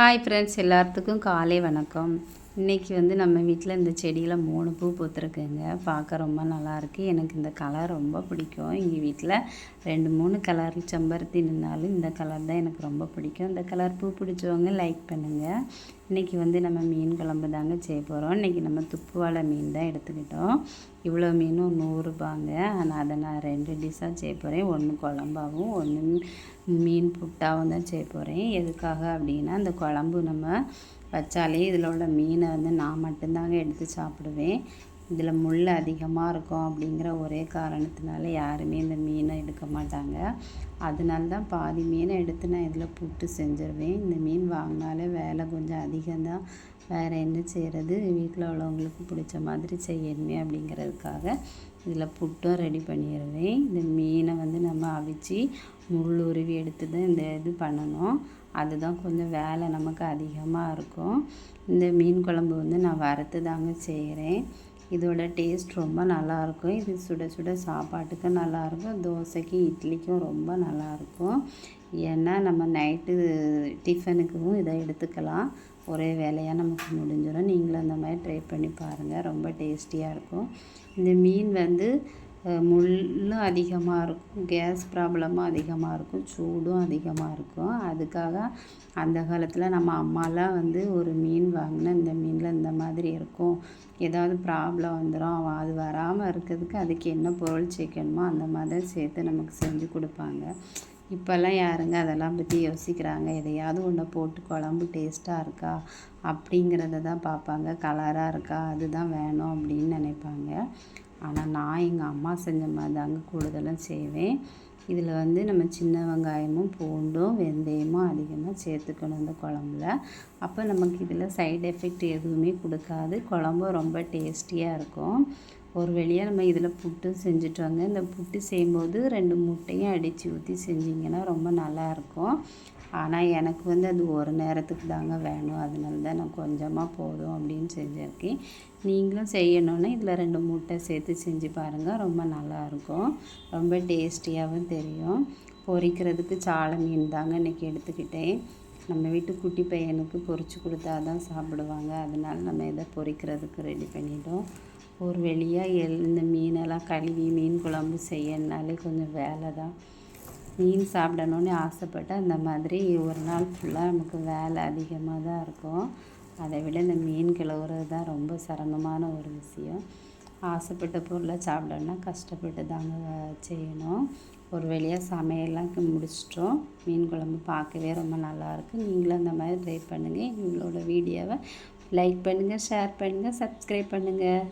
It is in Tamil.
ஹாய் ஃப்ரெண்ட்ஸ் எல்லாத்துக்கும் காலை வணக்கம். இன்றைக்கி வந்து நம்ம வீட்டில் இந்த செடியில் மூணு பூ பூத்துருக்குங்க. பார்க்க ரொம்ப நல்லாயிருக்கு. எனக்கு இந்த கலர் ரொம்ப பிடிக்கும். எங்கள் வீட்டில் ரெண்டு மூணு கலர் செம்பருத்தி நின்னாலும் இந்த கலர் தான் எனக்கு ரொம்ப பிடிக்கும். இந்த கலர் பூ பிடிச்சவங்க லைக் பண்ணுங்கள் இன்றைக்கி வந்து நம்ம மீன் குழம்பு தாங்க செய்ய போகிறோம் இன்றைக்கி நம்ம துப்பு வாழை மீன் தான் எடுத்துக்கிட்டோம். இவ்வளோ மீனும் நூறுரூபாங்க ஆனால் அதை நான் ரெண்டு டிஷ்ஷாக செய்ய போகிறேன் ஒன்று குழம்பாகவும் ஒன்று மீன் புட்டாகவும் தான் செய்ய போகிறேன் எதுக்காக அப்படின்னா அந்த குழம்பு நம்ம வச்சாலே இதில் உள்ள மீனை வந்து நான் மட்டும்தாங்க எடுத்து சாப்பிடுவேன். இதில் முள் அதிகமாக இருக்கும் அப்படிங்கிற ஒரே காரணத்தினால யாருமே இந்த மீனை எடுக்க மாட்டாங்க. அதனால தான் பாதி மீனை எடுத்து நான் இதில் புட்டு செஞ்சிருவேன். இந்த மீன் வாங்கினாலே வேலை கொஞ்சம் அதிகம்தான் வேறு என்ன செய்கிறது வீட்டில் உள்ளவங்களுக்கு பிடிச்ச மாதிரி செய்யணுமே அப்படிங்கிறதுக்காக இதில் புட்டும் ரெடி பண்ணிடுவேன். இந்த மீனை வந்து நம்ம அவிச்சு முள் உருவி எடுத்து தான் இந்த இது பண்ணணும். அதுதான் கொஞ்சம் வேலை நமக்கு அதிகமாக இருக்கும். இந்த மீன் குழம்பு வந்து நான் வறுத்து தாங்க செய்கிறேன். இதோட டேஸ்ட் ரொம்ப நல்லாயிருக்கும். இது சுட சுட சாப்பாட்டுக்கு நல்லாயிருக்கும். தோசைக்கு இட்லிக்கும் ரொம்ப நல்லாயிருக்கும். ஏன்னா நம்ம நைட்டு டிஃபனுக்கும் இதை எடுத்துக்கலாம். ஒரே வேலையாக நமக்கு முடிஞ்சிடும். நீங்களும் அந்த மாதிரி ட்ரை பண்ணி பாருங்கள் ரொம்ப டேஸ்டியாக இருக்கும். இந்த மீன் வந்து முள்ளும் அதிகமாக இருக்கும் கேஸ் ப்ராப்ளமும் அதிகமாக இருக்கும் சூடும் அதிகமாக இருக்கும். அதுக்காக அந்த காலத்தில் நம்ம அம்மாலாம் வந்து ஒரு மீன் வாங்கினா இந்த மீனில் இந்த மாதிரி இருக்கும். ஏதாவது ப்ராப்ளம் வந்துடும் அது வராமல் இருக்கிறதுக்கு அதுக்கு என்ன பொருள் சேர்க்கணுமோ அந்த மாதிரி சேர்த்து நமக்கு செஞ்சு கொடுப்பாங்க. இப்போல்லாம் யாருங்க அதெல்லாம் பற்றி யோசிக்கிறாங்க? எதையாவது ஒன்றை போட்டு குழம்பு டேஸ்ட்டாக இருக்கா? அப்படிங்கிறத தான் பார்ப்பாங்க. கலராக இருக்கா? அதுதான் வேணும் அப்படின்னு நினைப்பாங்க. ஆனால் நான் எங்கள் அம்மா செஞ்ச மாதிரி தாங்க கூடுதலாக செய்வேன். இதில் வந்து நம்ம சின்ன வெங்காயமும் பூண்டும் வெந்தயமும் அதிகமாக சேர்த்துக்கணும் இந்த குழம்புல. அப்போ நமக்கு இதில் சைடு எஃபெக்ட் எதுவுமே கொடுக்காது. குழம்பும் ரொம்ப டேஸ்டியாக இருக்கும். ஒரு வழியாக நம்ம இதில் புட்டு செஞ்சுட்டு வாங்க இந்த புட்டு செய்யும்போது ரெண்டு முட்டையும் அடித்து ஊற்றி செஞ்சிங்கன்னா ரொம்ப நல்லாயிருக்கும் ஆனால் எனக்கு வந்து அது ஒரு நேரத்துக்கு தாங்க வேணும். அதனால தான் நான் கொஞ்சமாக போதும் அப்படின்னு செஞ்சுருக்கேன். நீங்களும் செய்யணுன்னா இதில் ரெண்டு முட்டை சேர்த்து செஞ்சு பாருங்கள் ரொம்ப நல்லாயிருக்கும் ரொம்ப டேஸ்டியாகவும் தெரியும். பொரிக்கிறதுக்கு சாலை மீன் தாங்க இன்றைக்கி எடுத்துக்கிட்டேன். நம்ம வீட்டு குட்டி பையனுக்கு பொரிச்சு கொடுத்தா தான் சாப்பிடுவாங்க. அதனால நம்ம இதை பொரிக்கிறதுக்கு ரெடி பண்ணிட்டோம். ஒரு வெளியாக எல் இந்த மீனெல்லாம் கழுவி மீன் குழம்பு செய்யணுனாலே கொஞ்சம் வேலை தான் மீன் சாப்பிடணுன்னு ஆசைப்பட்டு அந்த மாதிரி ஒரு நாள் ஃபுல்லாக நமக்கு வேலை அதிகமாக தான் இருக்கும். அதை விட இந்த மீன் கிளவுறது தான் ரொம்ப சிரமமான ஒரு விஷயம். ஆசைப்பட்ட பொருளை சாப்பிடணுன்னா கஷ்டப்பட்டு தாங்க செய்யணும். ஒரு வழியாக சமையல்லாம் முடிச்சிட்டோம். மீன் குழம்பு பார்க்கவே ரொம்ப நல்லாயிருக்கு நீங்களும் அந்த மாதிரி ட்ரை பண்ணுங்கள் எங்களோட வீடியோவை லைக் பண்ணுங்கள் ஷேர் பண்ணுங்கள் சப்ஸ்கிரைப் பண்ணுங்கள்